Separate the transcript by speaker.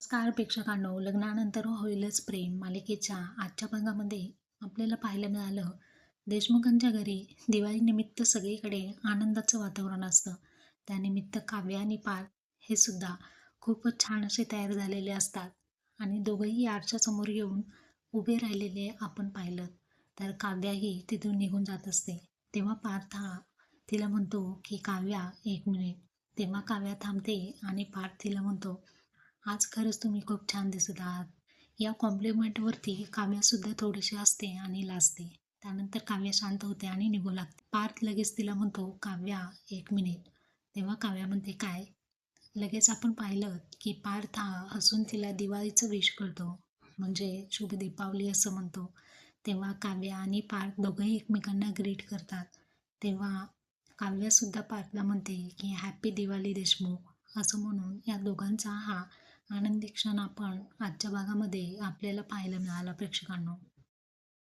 Speaker 1: नमस्कार प्रेक्षकांनो लग्नानंतर होईलच प्रेम. मालिकेच्या आजच्या भागामध्ये आपल्याला पाहायला मिळालं देशमुखांच्या घरी दिवाळीनिमित्त सगळीकडे आनंदाचं वातावरण असतं. त्यानिमित्त काव्य आणि पार हे सुद्धा खूपच छान असे तयार झालेले असतात. आणि दोघंही आरशासमोर येऊन उभे राहिलेले आपण पाहिलं तर काव्याही तिथून निघून जात असते. तेव्हा पार्थ हा तिला म्हणतो की काव्या एक मिनिट. तेव्हा काव्या थांबते आणि पार्थ तिला म्हणतो आज खरंच तुम्ही खूप छान दिसत आहात. या कॉम्प्लिमेंटवरती काव्यासुद्धा थोडीशी असते आणि लाजते. त्यानंतर काव्या शांत होते आणि निघू लागते. पार्थ लगेच तिला म्हणतो काव्या एक मिनिट. तेव्हा काव्या म्हणते काय? लगेच आपण पाहिलं की पार्थ हा हसून तिला दिवाळीचं विश करतो. म्हणजे शुभ दीपावली असं म्हणतो. तेव्हा काव्या आणि पार्थ दोघंही एकमेकांना ग्रीट करतात. तेव्हा काव्यासुद्धा पार्थला म्हणते की हॅपी दिवाळी देशमुख. असं म्हणून या दोघांचा हा आनंदी क्षण आपण आजच्या भागामध्ये आपल्याला पाहायला मिळाला प्रेक्षकांना.